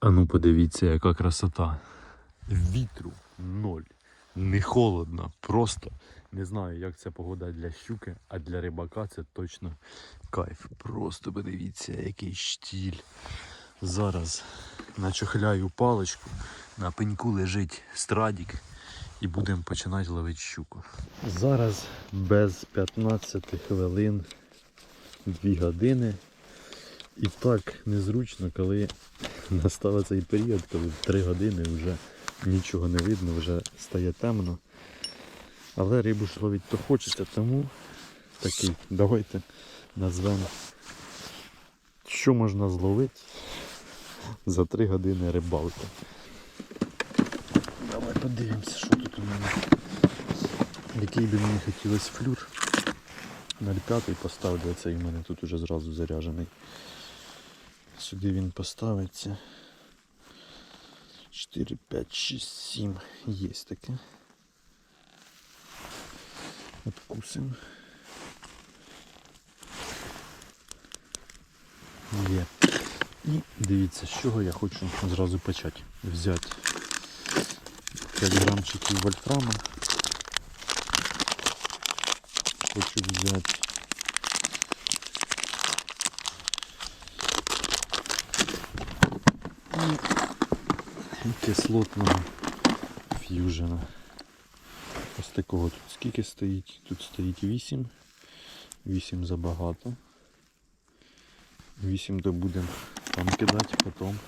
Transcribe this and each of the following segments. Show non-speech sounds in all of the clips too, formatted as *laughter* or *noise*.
А ну подивіться, яка красота. Вітру ноль. Не холодно, просто не знаю, як ця погода для щуки, а для рибака це точно кайф. Просто подивіться, який штіль. Зараз начохляю паличку, на пеньку лежить страдік і будемо починати ловити щуку. Зараз без 15 хвилин 2 години. І так незручно, коли настав цей період, коли в 3 години вже нічого не видно, вже стає темно. Але рибу ж ловити то хочеться, тому такий, давайте назвемо, що можна зловити за 3 години рибалки. Давай подивимося, що тут у мене. Який би мені хотілося флюр. 0,5 поставлю, цей у мене тут уже зразу заряджений. Сюди він поставиться. 4, 5, 6, 7. Є таке. Откусим. Є. І дивіться, з чого я хочу зразу почати. Взяти 5 грамчиків вольфрама. Хочу взяти і кислотного ф'южена. Ось такого тут скільки стоїть? Тут стоїть 8. 8 забагато. 8 то будемо там кидати, потім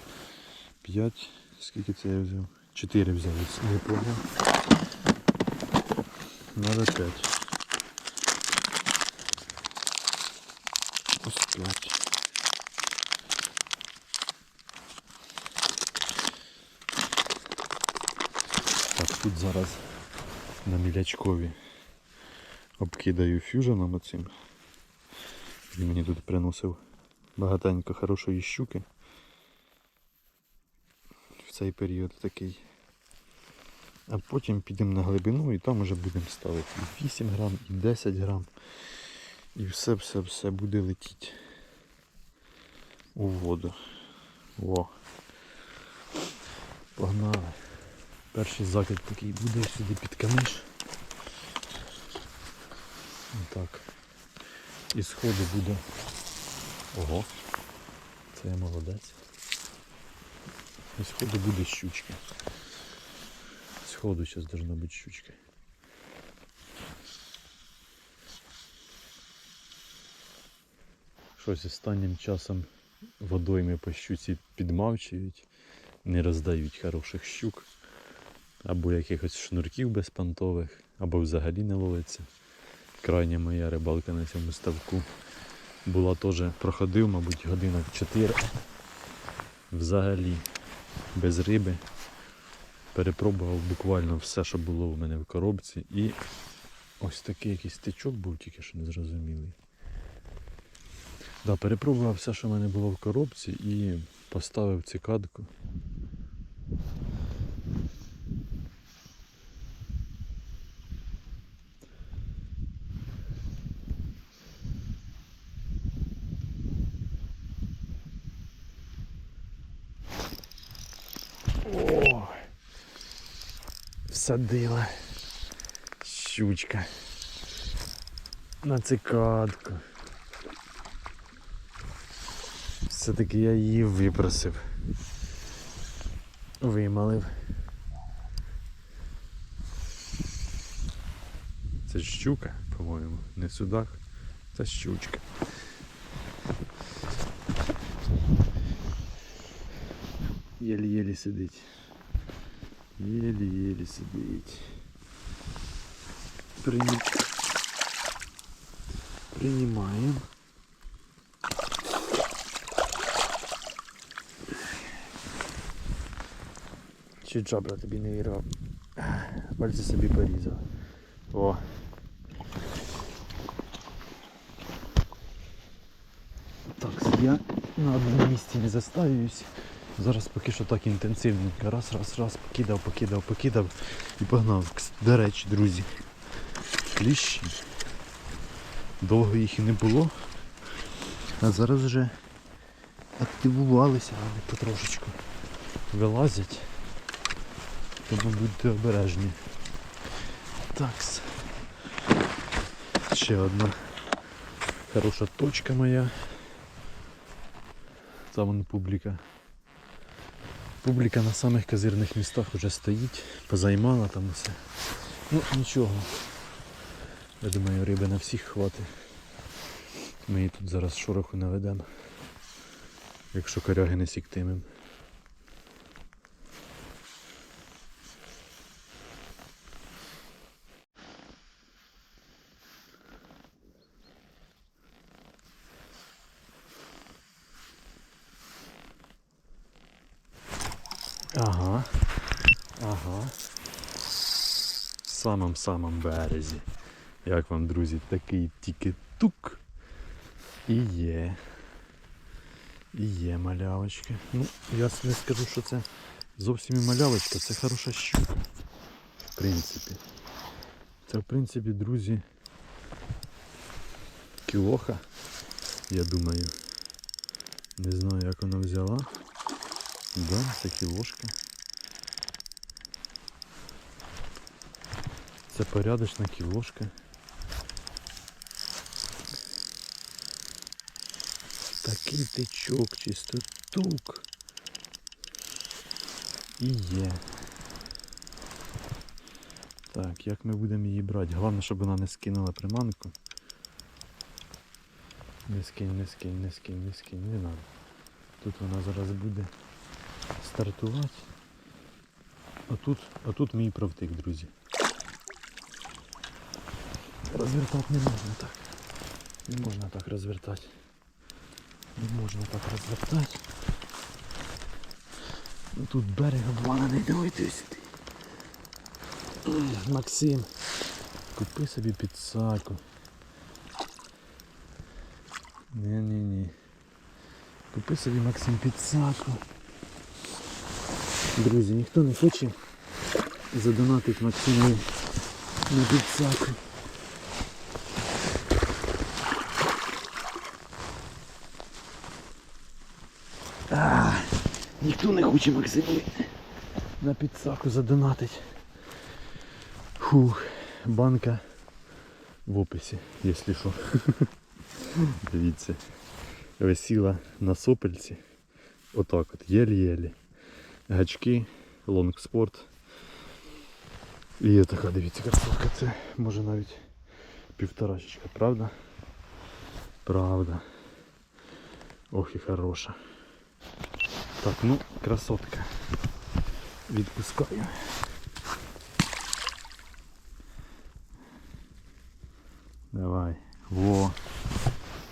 5. Скільки це я взяв? 4 взяв, не понял. Надо 5. Ось 5. Так, тут зараз на мілячкові обкидаю фюженом оцим. Він мені тут приносив багатенько хорошої щуки. В цей період такий. А потім підемо на глибину і там вже будемо ставити і 8 грам, і 10 грам. І все-все-все буде летіти у воду. Во. Погнали. Перший закид такий буде сюди під камиш. Так. І сходу буде. Ого. Це я молодець. І сходу буде щучка. Сходу зараз должна бути щучка. Щось останнім часом водойми по щуці підмавчують, не роздають хороших щук, або якихось шнурків безпантових, або взагалі не ловиться. Крайня моя рибалка на цьому ставку була теж проходив, мабуть, годинок 4. Взагалі без риби. Перепробував буквально все, що було в мене в коробці. І ось такий якийсь тичок був тільки що незрозумілий. Да, перепробував все, що в мене було в коробці і поставив цикадку. Всадила щучка на цикадку. Все-таки я її випросив. Вималив. Це щука, по-моєму, не судак, це щучка. Єлі-єлі сидить. Єлі-єлі сидить. Принимаем. Чуть жабра тобі не вірвав. Пальці собі порізав. О. Так, я на одному місці не заставлююсь. Зараз поки що так інтенсивненько. Раз, раз, раз, покидав, покидав, покидав і погнав. До речі, друзі. Кліщі. Довго їх і не було. А зараз вже активувалися вони потрошечку. вилазять. Тому будьте обережні. Такс. Ще одна хороша точка моя. Там публіка. Публіка на самих козирних містах вже стоїть, позаймала там усе. Ну нічого. Я думаю, риби на всіх хватить. Ми її тут зараз шороху наведемо. Якщо коряги не сіктимем. Самом-самом березі. Як вам, друзі, такий тільки тук. І є. І є малявочка. Ну, я не скажу, що це зовсім і малявочка, це хороша щука. В принципі. Це в принципі, друзі. Кілоха, я думаю. Не знаю, як вона взяла. Да, це кілошка. Це порядочна кілошка. Такий тичок, чисто тук. І є. Так, як ми будемо її брати? Головне, щоб вона не скинула приманку. Не скинь, не скинь, не скинь, не скинь, не надо. Тут вона зараз буде стартувати. А тут, а тут мій правтик, друзі. Розвертати не можна так. Не можна так розвертати. Не можна так розвертати. Ну, Тут берег обламаний, давайте сюди. Максим, купи собі підсаку. Ні-ні-ні. Купи собі Максим підсаку. Друзі, ніхто не хоче задонатити Максиму на підсаку. А, ніхто не хоче Максиму на підсаку задонатить. Фух, банка в описі, якщо що. *laughs* Дивіться. Висіла на сопельці. Отак от, єлі-єлі. Гачки, лонгспорт. І така, дивіться, красотка. Це може навіть півторачечка, правда? Правда. Ох і хороша. Так, ну, красотка. Відпускаю. Давай. Во.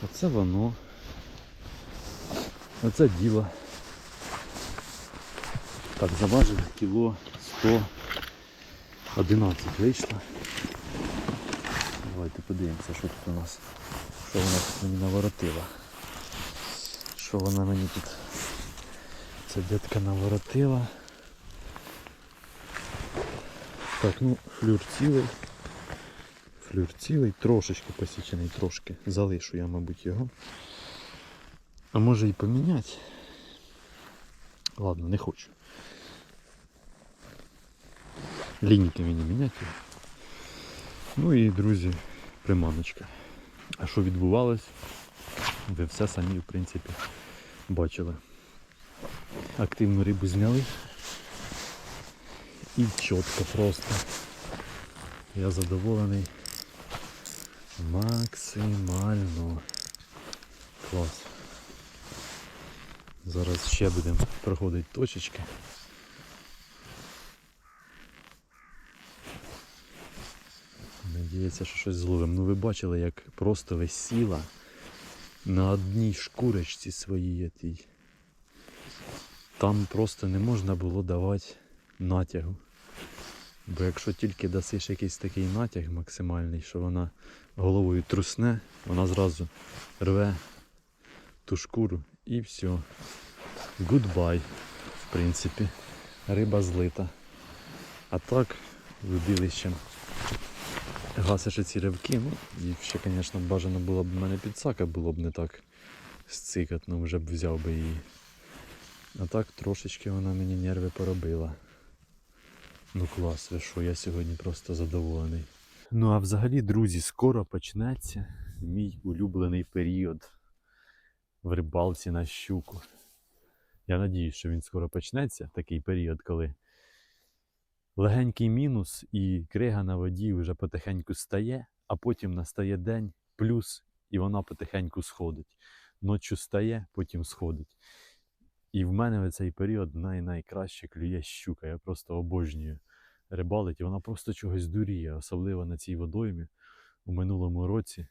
Оце воно. Оце діло. Так, заважили кіло 111 вийшло. Давайте подивимося, що тут у нас. Що вона тут мені наворотила. Що вона мені тут. Ця дітка наворотила. Так, ну, флюр цілий. Флюр цілий, трошечки посічений, трошки. Залишу я, мабуть, його. А може і поміняти. Ладно, не хочу. Лінійки мені міняти. Ну і, друзі, приманочка. А що відбувалось? Ви все самі, в принципі, бачили. Активну рибу зняли. І чітко просто. Я задоволений. Максимально. Клас. Зараз ще будемо проходити точечки. Надіється, що щось зловимо. Ну ви бачили, як просто висіла на одній шкурочці своїй тій. Там просто не можна було давати натягу. Бо якщо тільки дасиш якийсь такий натяг максимальний, що вона головою трусне, вона зразу рве ту шкуру і все. Goodbye, в принципі. Риба злита. А так, водилищем гасиш ці ривки, ну і ще, звісно, бажано було б в мене підсака, було б не так сцикатно, вже б взяв би її. А так трошечки вона мені нерви поробила. Ну клас, ви що, я сьогодні просто задоволений. Ну а взагалі, друзі, скоро почнеться мій улюблений період в рибалці на щуку. Я надіюсь, що він скоро почнеться, такий період, коли легенький мінус і крига на воді вже потихеньку стає, а потім настає день, плюс, і вона потихеньку сходить. Ночі стає, потім сходить. І в мене в цей період най найкраще клює щука. Я просто обожнюю рибалить, і вона просто чогось дуріє, особливо на цій водоймі. У минулому році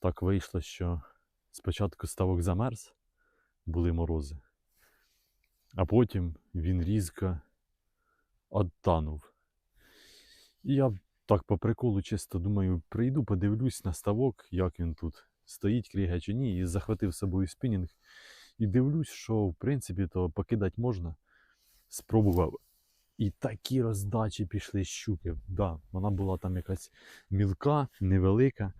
так вийшло, що спочатку ставок замерз, були морози, а потім він різко оттанув. І я так по приколу чисто думаю, прийду, подивлюсь на ставок, як він тут стоїть, кріга чи ні, і захватив з собою спінінг. І дивлюсь, що в принципі то покидати можна. Спробував. І такі роздачі пішли щуки. Да, вона була там якась мілка, невелика,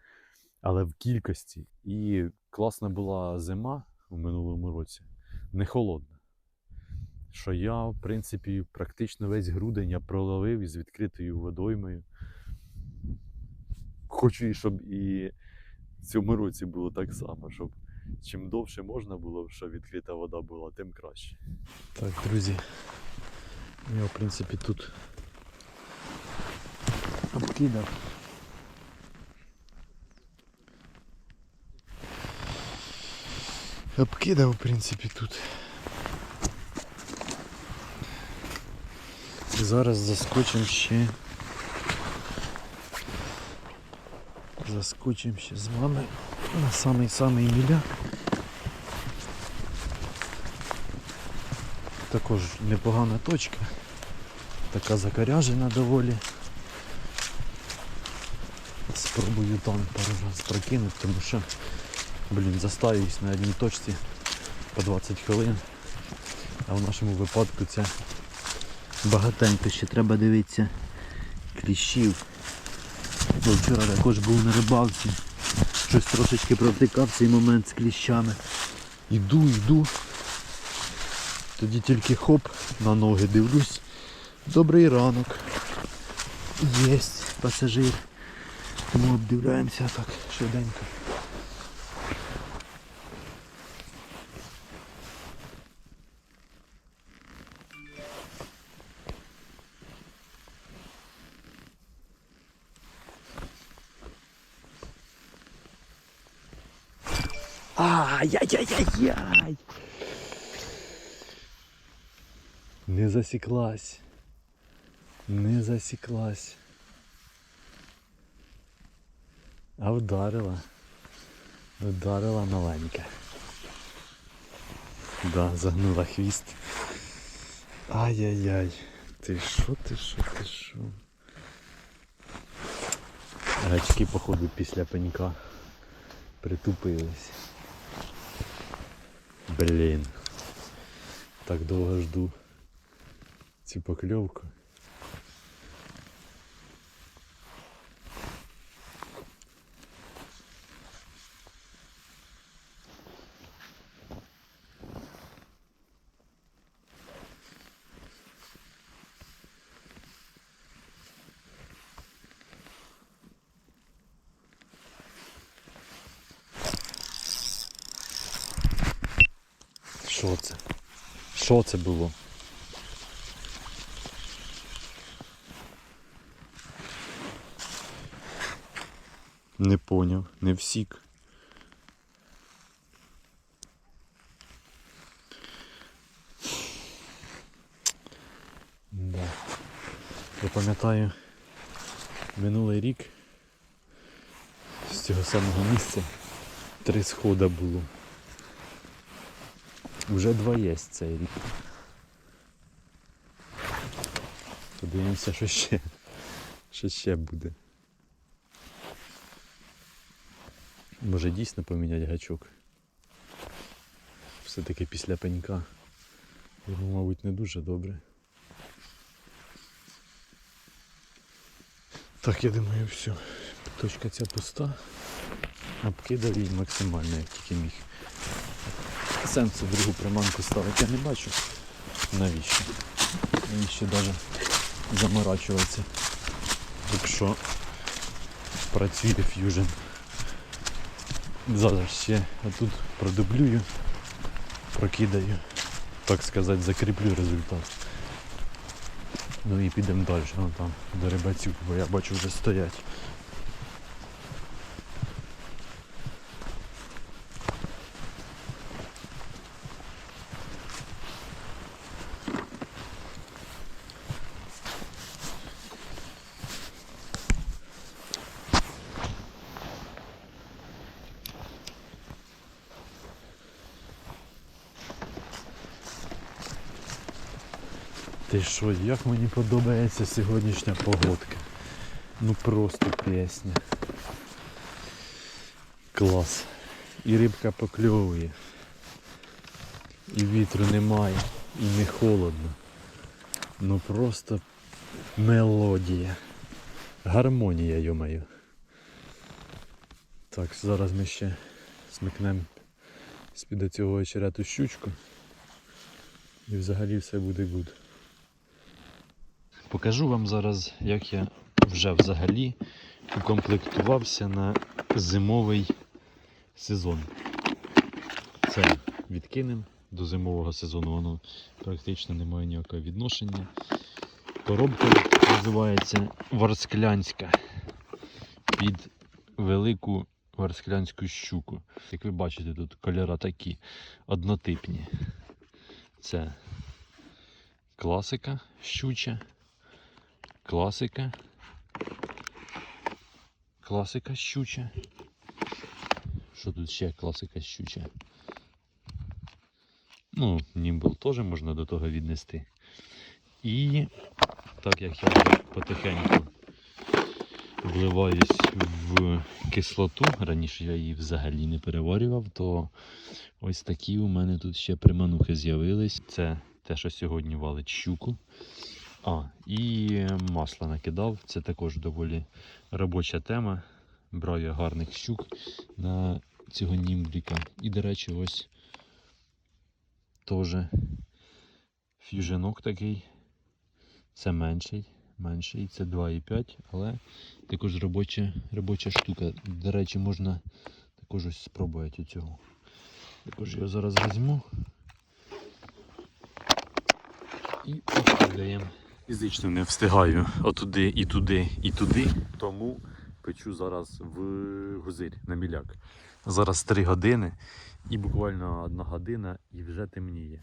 але в кількості. І класна була зима у минулому році, не холодна. Що я, в принципі, практично весь грудень я проловив із відкритою водоймою. Хочу, щоб і в цьому році було так само, щоб чим довше можна було, щоб відкрита вода була, тим краще. Так, друзі, я, в принципі, тут обкидав. Обкидав, в принципі, тут. Зараз заскочимо ще. Заскочимо ще з вами на самий-самий міляк. Також непогана точка. Така закаряжена доволі. Спробую там пару раз прокинути, тому що, блін, застаюсь на одній точці по 20 хвилин. А в нашому випадку це багатенько ще треба дивитися кліщів. Бо вчора також був на рибалці. Щось трошечки провтикав цей момент з кліщами. Іду, йду. Тоді тільки хоп, на ноги дивлюсь. Добрий ранок. Єсть пасажир. Тому обдивляємося так швиденько. Ай-яй-яй-яй-яй! Не засіклась. Не засіклась. А вдарила. Вдарила маленька. Да, загнула хвіст. Ай-яй-яй. Ти що, ти що, ти що? Гачки, походу, після пенька притупились. Блін. Так довго жду цю покльовку. Що це? Що це було? Не поняв, не всік. Да. Я пам'ятаю минулий рік з цього самого місця три схода було. Уже два є цей рік. Подивимося, що ще. Що ще буде. Може дійсно поміняти гачок. Все-таки після пенька. Його, мабуть, не дуже добре. Так, я думаю, все. Точка ця пуста. Обкидав її максимально, як тільки міг. Сенсу другу приманку ставити. Я не бачу. Навіщо? Навіщо навіть заморачуватися, якщо працює ф'южн. Зараз ще тут продублюю, прокидаю, так сказати, закріплю результат. Ну і підемо далі, ну там до рибацюк, бо я бачу вже стоять. Ти що, як мені подобається сьогоднішня погодка. Ну просто пісня. Клас. І рибка покльовує. І вітру немає, і не холодно. Ну просто мелодія. Гармонія, йомаю. Так, зараз ми ще смикнемо з-під цього очерету щучку. І взагалі все буде гуд. Покажу вам зараз, як я вже взагалі укомплектувався на зимовий сезон. Це відкинем до зимового сезону, воно практично не має ніякого відношення. Коробка називається Варсклянська під велику варсклянську щуку. Як ви бачите, тут кольори такі однотипні. Це класика щуча. Класика. Класика щуча. Що тут ще класика щуча? Ну, німбл теж можна до того віднести. І так як я потихеньку вливаюсь в кислоту, раніше я її взагалі не переварював, то ось такі у мене тут ще приманухи з'явились. Це те, що сьогодні валить щуку. А, і масло накидав. Це також доволі робоча тема. Брав я гарних щук на цього німбліка. І, до речі, ось теж ф'юженок такий. Це менший, менший, це 2,5, але також робоча, робоча штука. До речі, можна також ось спробувати у цього. Також його зараз візьму і покидаємо. Фізично не встигаю отуди і туди, і туди. Тому печу зараз в гузирь на міляк. Зараз 3 години і буквально одна година і вже темніє.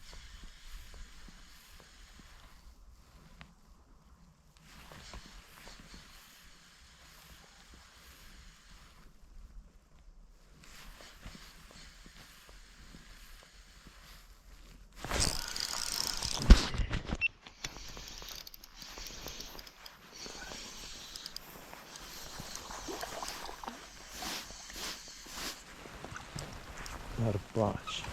Карпач.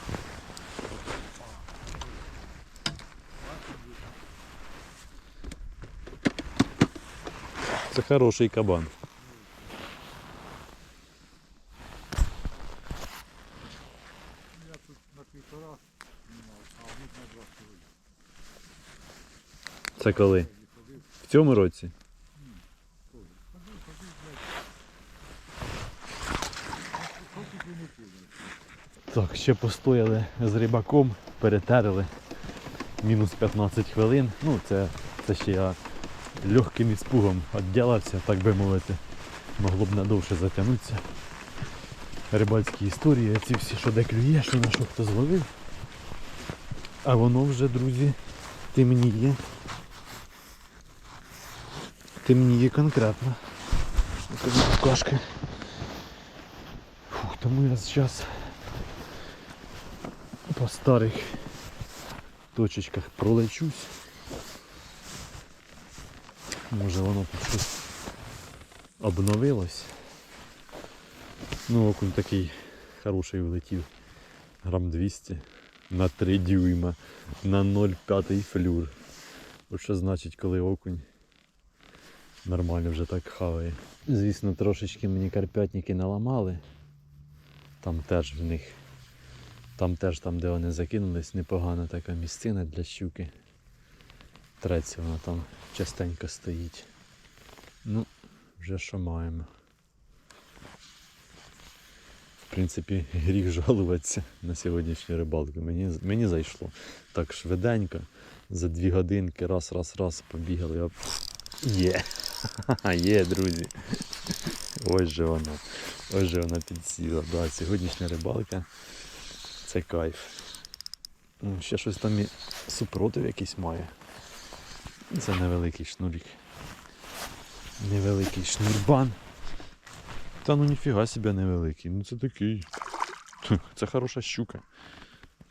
Це хороший кабан. Це коли? В цьому році? Ходи, ходи, блядь. Що тут і не піде? Так, ще постояли з рибаком, перетерли. Мінус 15 хвилин. Ну, це, це ще я легким іспугом відділився, так би мовити. Могло б надовше затягнутися. Рибальські історії, ці всі, що де клює, що на що хто зловив. А воно вже, друзі, темніє. Темніє конкретно. Кашки. Фух, тому я зараз старих точечках пролечусь. Може воно тут обновилось. Ну, окунь такий хороший влетів. Грам 200 на 3 дюйма на 0,5 флюр. От що значить, коли окунь нормально вже так хаває. Звісно, трошечки мені карпятники наламали. Там теж в них Там теж, там, де вони закинулись, непогана така місцина для щуки. Треться вона там частенько стоїть. Ну, вже що маємо. В принципі, гріх жалуватися на сьогоднішню рибалку. Мені, мені зайшло. Так швиденько, за дві годинки, раз, раз, раз побігали. Оп. Є. Є, друзі. Ось же вона. Ось же вона підсіла. Да, сьогоднішня рибалка. Це кайф. Ще щось там супротив якийсь має. Це невеликий шнурик. Невеликий шнурбан. Та ну ніфіга себе невеликий. Ну це такий. *laughs* Це хороша щука.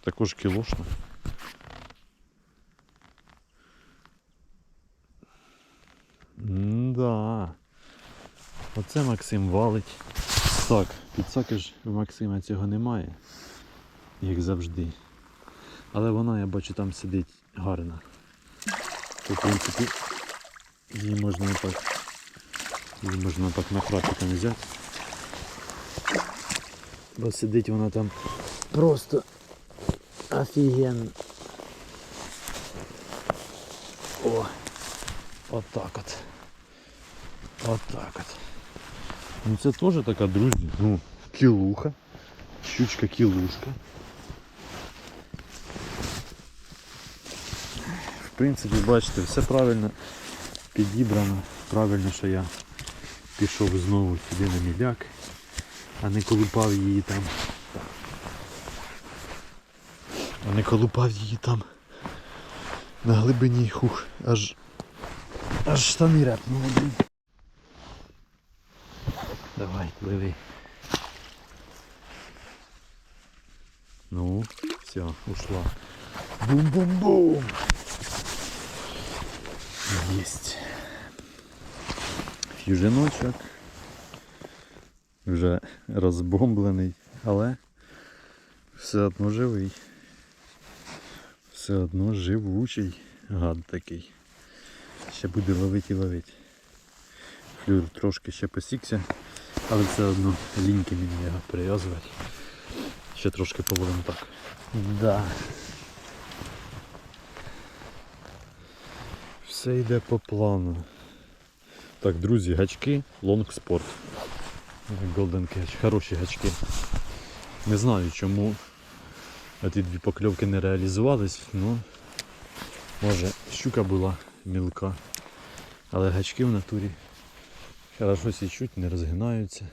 Також кілошна. Да. Оце Максим валить. Так, підсаки ж в Максима цього немає, як завжди. Але вона, я бачу, там сидить гарна. То, в принципі, її можна так. Її можна так на храпиком взяти. Бо сидить вона там просто офігенно. О! Отак от. Отак от. Ну це теж така, друзі, ну, кілуха. Щучка В принципі, бачите, все правильно підібрано. Правильно, що я пішов знову сюди на міляк, а не колупав її там. А не колупав її там на глибині хух, аж аж штани репнули. Давай, пливи. Ну, все, ушла. Бум-бум-бум. Есть. Ф'южиночок. Вже розбомблений, але все одно живий. Все одно живучий гад такий. Ще буде ловити і ловити. Флюр трошки ще посікся, але все одно ліньки мені його прив'язувати. Ще трошки половину так. Да. Все йде по плану. Так, друзі, гачки Long Sport. Golden Catch. Хороші гачки. Не знаю чому ті дві покльовки не реалізувались, ну може щука була мілка. Але гачки в натурі хорошо січуть, не розгинаються.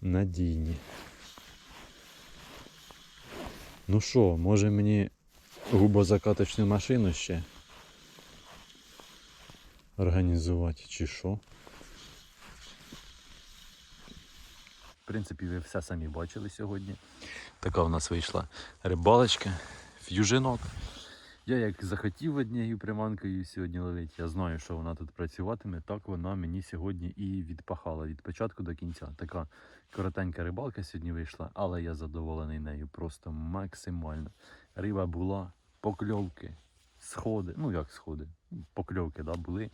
Надійні. Ну що, може мені губозакаточну машину ще організувати чи що? В принципі, ви все самі бачили сьогодні. Така в нас вийшла рибалочка, ф'южинок. Я як захотів однією приманкою сьогодні ловити, я знаю, що вона тут працюватиме, так вона мені сьогодні і відпахала від початку до кінця. Така коротенька рибалка сьогодні вийшла, але я задоволений нею просто максимально. Риба була, покльовки, сходи, ну як сходи, покльовки да, були.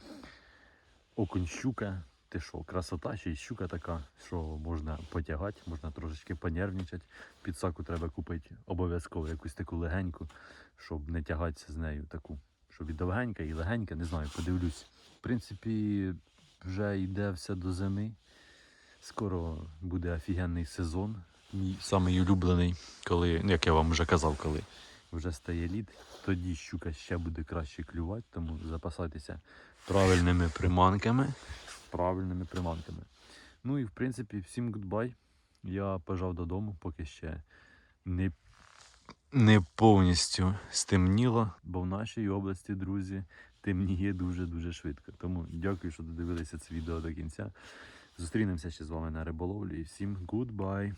Окунь щука, ти що, красота, ще й щука така, що можна потягати, можна трошечки понервничати. Підсаку треба купити обов'язково якусь таку легеньку, щоб не тягатися з нею таку. Щоб і довгенька, і легенька, не знаю, подивлюсь. В принципі, вже йде все до зими. Скоро буде офігенний сезон. Мій самий улюблений, коли, як я вам вже казав, коли вже стає лід, тоді щука ще буде краще клювати, тому запасайтеся правильними приманками. Правильними приманками. Ну і в принципі, всім гудбай. Я пожав додому, поки ще не, не повністю стемніло, бо в нашій області, друзі, темніє дуже-дуже швидко. Тому дякую, що додивилися це відео до кінця. Зустрінемося ще з вами на риболовлі і всім гудбай!